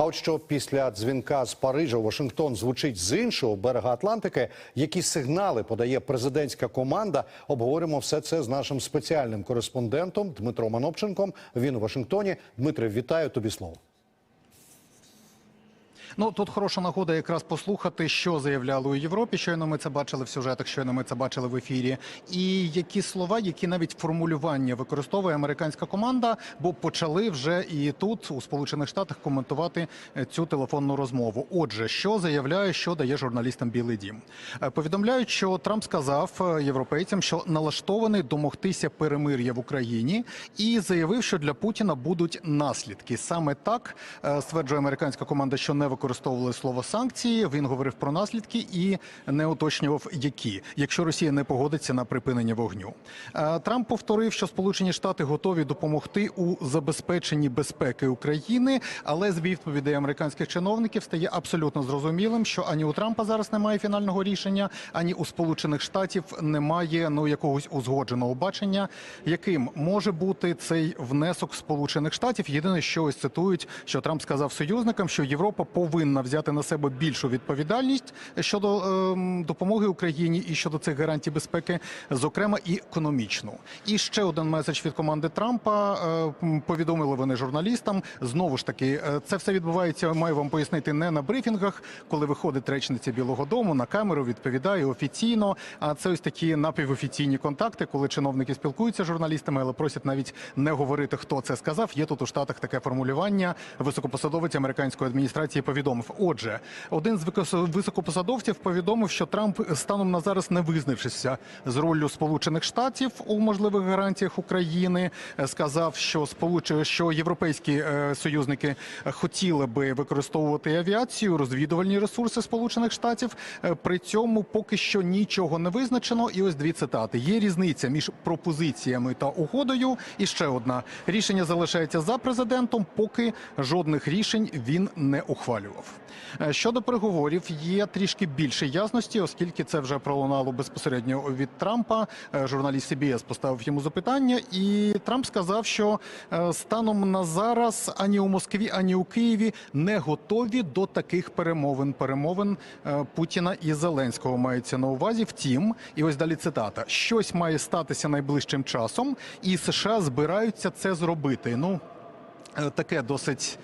А от що після дзвінка з Парижа Вашингтон звучить з іншого берега Атлантики, які сигнали подає президентська команда? Обговоримо все це з нашим спеціальним кореспондентом Дмитром Анопченком. Він у Вашингтоні. Дмитре, вітаю тобі слово. Ну тут хороша нагода якраз послухати, що заявляли у Європі. Щойно ми це бачили в сюжетах, щойно ми це бачили в ефірі. І які слова, які навіть формулювання використовує американська команда, бо почали вже і тут, у Сполучених Штатах, коментувати е, цю телефонну розмову. Отже, що заявляє, що дає журналістам Білий Дім? Е, Повідомляють, що Трамп сказав е, європейцям, що налаштований домогтися перемир'я в Україні, і заявив, що для Путіна будуть наслідки. Саме так стверджує американська команда, що не використовували слово санкції. Він говорив про наслідки і не уточнював, які, якщо Росія не погодиться на припинення вогню. Е, Трамп повторив, що Сполучені Штати готові допомогти у забезпеченні безпеки України, але з відповідей американських чиновників стає абсолютно зрозумілим, що ані у Трампа зараз немає фінального рішення, ані у Сполучених Штатів немає ну якогось узгодженого бачення, яким може бути цей внесок Сполучених Штатів. Єдине, що ось цитують, що Трамп сказав союзникам, що Європа повинна взяти на себе більшу відповідальність щодо ем, допомоги Україні і щодо цих гарантій безпеки, зокрема і економічну. І ще один меседж від команди Трампа е, повідомили вони журналістам. Знову ж таки, е, це все відбувається. Маю вам пояснити не на брифінгах, коли виходить речниця Білого Дому на камеру, відповідає офіційно. А це ось такі напівофіційні контакти, коли чиновники спілкуються з журналістами, але просять навіть не говорити, хто це сказав. Є тут у штатах таке формулювання. Високопосадовець американської адміністрації повідомив. Отже, один з високопосадовців повідомив, що Трамп станом на зараз не визначився з роллю Сполучених Штатів у можливих гарантіях України. Сказав, що сполуч... що європейські е, союзники хотіли би використовувати авіацію, розвідувальні ресурси Сполучених Штатів. Е, При цьому поки що нічого не визначено. І ось дві цитати: є різниця між пропозиціями та угодою. І ще одна рішення залишається за президентом, поки жодних рішень він не ухвалював. Е, Щодо переговорів, є трішки більше ясності, оскільки це вже пролунало безпосередньо від Трампа. Е, Журналіст CBS поставив йому запитання, і Трамп сказав, що е, станом на зараз ані у Москві, ані у Києві не готові до таких перемовин. Перемовин Путіна і Зеленського мається на увазі. Втім, і ось далі цитата: щось має статися найближчим часом, і США збираються це зробити. Ну таке досить.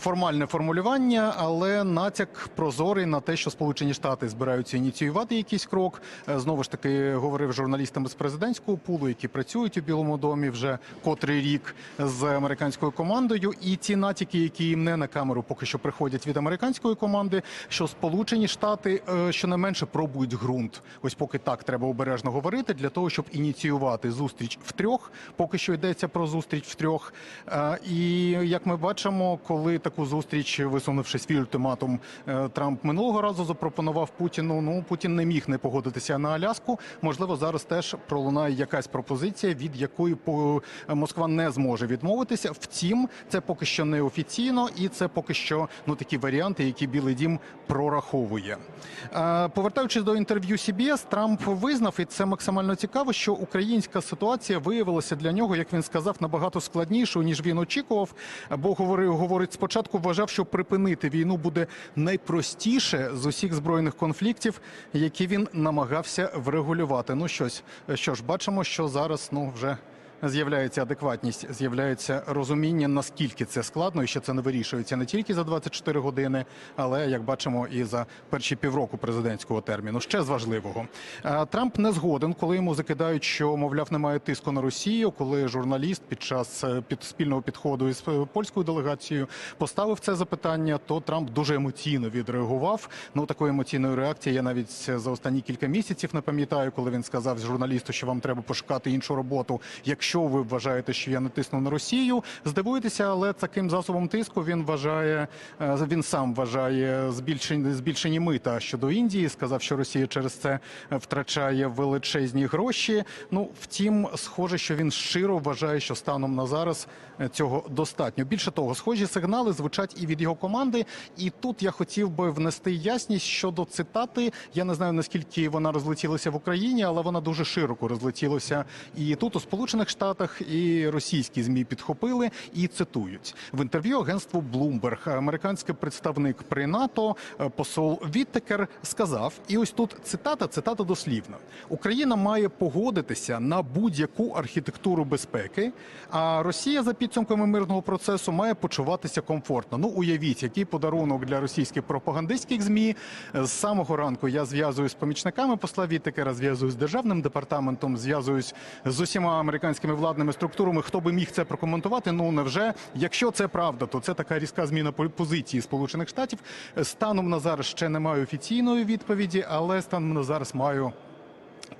Формальне формулювання, але натяк прозорий на те, що Сполучені Штати збираються ініціювати якийсь крок. Е, Знову ж таки говорив журналістами з президентського пулу, які працюють у Білому домі вже котрий рік з американською командою. І ті натяки, які їм не на камеру поки що приходять від американської команди, що Сполучені Штати е, щонайменше пробують ґрунт. Ось поки так треба обережно говорити для того, щоб ініціювати зустріч втрьох. Поки що йдеться про зустріч втрьох. Е, І як ми бачимо, коли таку зустріч, висунувши свій ультиматум, е, Трамп минулого разу запропонував Путіну. Ну Путін не міг не погодитися на Аляску. Можливо, зараз теж пролунає якась пропозиція, від якої по- Москва не зможе відмовитися. Втім, це поки що не офіційно, і це поки що ну такі варіанти, які Білий Дім прораховує. Е, Повертаючись до інтерв'ю CBS, Трамп визнав, і це максимально цікаво, що українська ситуація виявилася для нього, як він сказав, набагато складнішою ніж він очікував. Бо говорив, говорить, спочатку вважав, що припинити війну буде найпростіше з усіх збройних конфліктів, які він намагався врегулювати. Ну щось, що ж, бачимо, що зараз ну вже. З'являється адекватність, з'являється розуміння, наскільки це складно, і що це не вирішується не тільки за 24 години, але як бачимо, і за перші півроку президентського терміну. Ще з важливого Е, Трамп не згоден, коли йому закидають, що мовляв немає тиску на Росію. Коли журналіст під час е, під спільного підходу із е, польською делегацією поставив це запитання, то Трамп дуже емоційно відреагував. Ну такої емоційної реакції я навіть за останні кілька місяців не пам'ятаю, коли він сказав журналісту, що вам треба пошукати іншу роботу, якщо ви вважаєте, що я натиснув на Росію. Здивуєтеся, але таким засобом тиску він вважає, е, він сам вважає збільшені збільшені мита щодо Індії. Сказав, що Росія через це втрачає величезні гроші. Ну втім, схоже, що він щиро вважає, що станом на зараз е, цього достатньо. Більше того, схожі сигнали звучать і від його команди. І тут я хотів би внести ясність щодо цитати. Я не знаю наскільки вона розлетілася в Україні, але вона дуже широко розлетілася і тут у Сполучених Штатах. Штатах, і російські змі підхопили і цитують в інтерв'ю агентству Bloomberg американський представник при НАТО е, посол Віттекер сказав, і ось тут цитата, цитата дослівна: Україна має погодитися на будь-яку архітектуру безпеки, а Росія за підсумками мирного процесу має почуватися комфортно. Ну уявіть, який подарунок для російських пропагандистських змі. З самого ранку я зв'язуюсь з помічниками посла Віттекера, зв'язуюсь з державним департаментом, зв'язуюсь з усіма американськими владними структурами. Хто би міг це прокоментувати? Ну невже, якщо це правда, то це така різка зміна позиції Сполучених Штатів. Станом на зараз ще немає офіційної відповіді, але станом на зараз маю.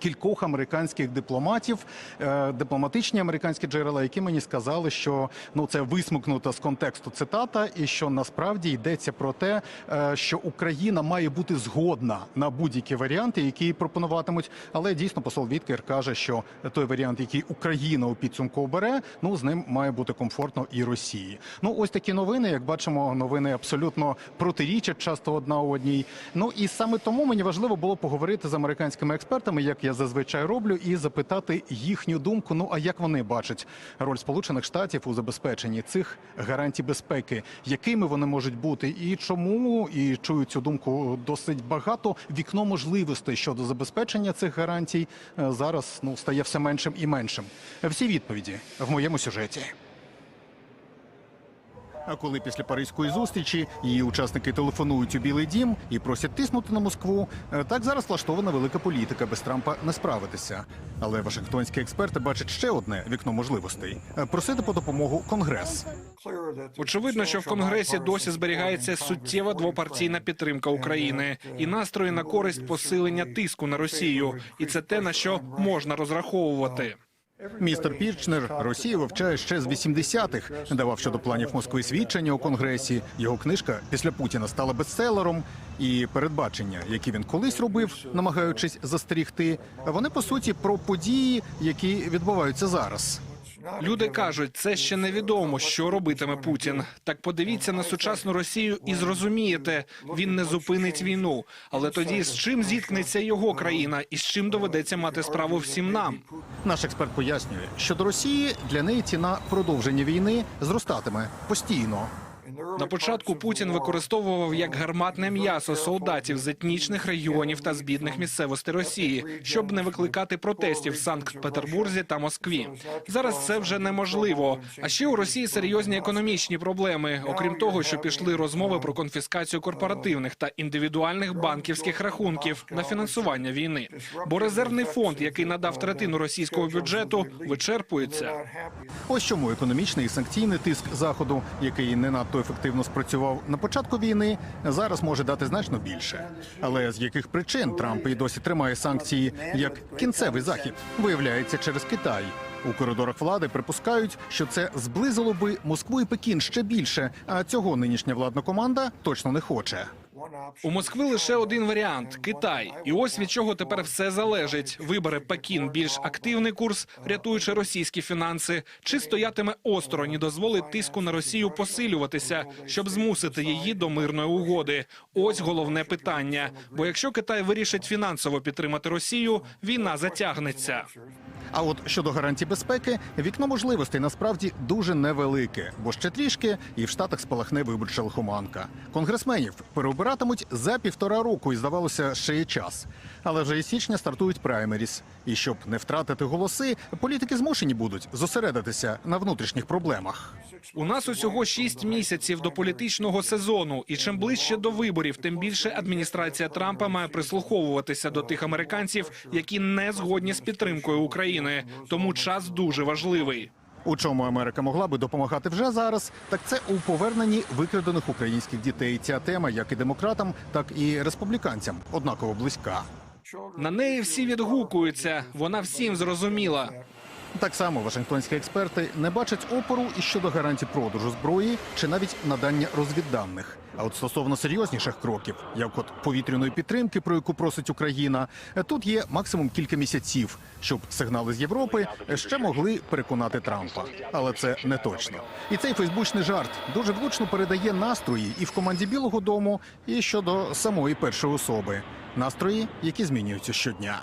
Кількох американських дипломатів, е, дипломатичні американські джерела, які мені сказали, що ну це висмикнута з контексту цитата, і що насправді йдеться про те, е, що Україна має бути згодна на будь-які варіанти, які їй пропонуватимуть. Але дійсно посол Віткер каже, що той варіант, який Україна у підсумку обере, ну з ним має бути комфортно і Росії. Ну ось такі новини, як бачимо, новини абсолютно протирічать часто одна одній. Ну і саме тому мені важливо було поговорити з американськими експертами, як я зазвичай роблю, і запитати їхню думку. Ну а як вони бачать роль Сполучених Штатів у забезпеченні цих гарантій безпеки, якими вони можуть бути, і чому і чую цю думку досить багато. Вікно можливостей щодо забезпечення цих гарантій е, зараз ну стає все меншим і меншим. Всі відповіді в моєму сюжеті. А коли після паризької зустрічі її учасники телефонують у Білий Дім і просять тиснути на Москву, е, так зараз влаштована велика політика без Трампа не справитися. Але вашингтонські експерти бачать ще одне вікно можливостей е, просити по допомогу Конгрес. Очевидно, що в Конгресі досі зберігається суттєва двопартійна підтримка України і настрої на користь посилення тиску на Росію, і це те на що можна розраховувати. Містер Пірчнер Росію вивчає ще з 80-х, давав щодо планів Москви свідчення у Конгресі. Його книжка після Путіна стала бестселером. І передбачення, які він колись робив, намагаючись застерігти, вони по суті про події, які відбуваються зараз. Люди кажуть, це ще невідомо, що робитиме Путін. Так подивіться на сучасну Росію і зрозумієте, він не зупинить війну. Але тоді з чим зіткнеться його країна, і з чим доведеться мати справу всім нам? Наш експерт пояснює, що до Росії для неї ціна продовження війни зростатиме постійно. На початку Путін використовував як гарматне м'ясо солдатів з етнічних регіонів та з бідних місцевостей Росії, щоб не викликати протестів в Санкт-Петербурзі та Москві. Зараз це вже неможливо. А ще у Росії серйозні економічні проблеми. Окрім того, що пішли розмови про конфіскацію корпоративних та індивідуальних банківських рахунків на фінансування війни. Бо резервний фонд, який надав третину російського бюджету, вичерпується. Ось чому економічний і санкційний тиск заходу, який не надто ефективно спрацював на початку війни, зараз може дати значно більше. Але з яких причин Трамп і досі тримає санкції як кінцевий захід, виявляється через Китай. У коридорах влади припускають, що це зблизило би Москву і Пекін ще більше. А цього нинішня владна команда точно не хоче. У Москви лише один варіант Китай. І ось від чого тепер все залежить. Вибере Пекін більш активний курс, рятуючи російські фінанси, чи стоятиме осторонь і дозволить тиску на Росію посилюватися, щоб змусити її до мирної угоди. Ось головне питання. Бо якщо Китай вирішить фінансово підтримати Росію, війна затягнеться. А от щодо гарантій безпеки, вікно можливостей насправді дуже невелике, бо ще трішки і в штатах спалахне виборча лихоманка. Конгресменів переобиратимуть за півтора року, і здавалося, ще є час. Але вже із січня стартують праймеріс. І щоб не втратити голоси, політики змушені будуть зосередитися на внутрішніх проблемах. У нас усього шість місяців до політичного сезону, і чим ближче до виборів, тим більше адміністрація Трампа має прислуховуватися до тих американців, які не згодні з підтримкою України. Тому час дуже важливий. У чому Америка могла би допомагати вже зараз, так це у поверненні викрадених українських дітей. Ця тема як і демократам, так і республіканцям однаково близька. На неї всі відгукуються. Вона всім зрозуміла. Так само вашингтонські експерти не бачать опору і щодо гарантій продажу зброї чи навіть надання розвідданих. А от стосовно серйозніших кроків, як от повітряної підтримки, про яку просить Україна, тут є максимум кілька місяців, щоб сигнали з Європи ще могли переконати Трампа. Але це не точно. І цей фейсбучний жарт дуже влучно передає настрої і в команді Білого Дому, і щодо самої першої особи. Настрої, які змінюються щодня.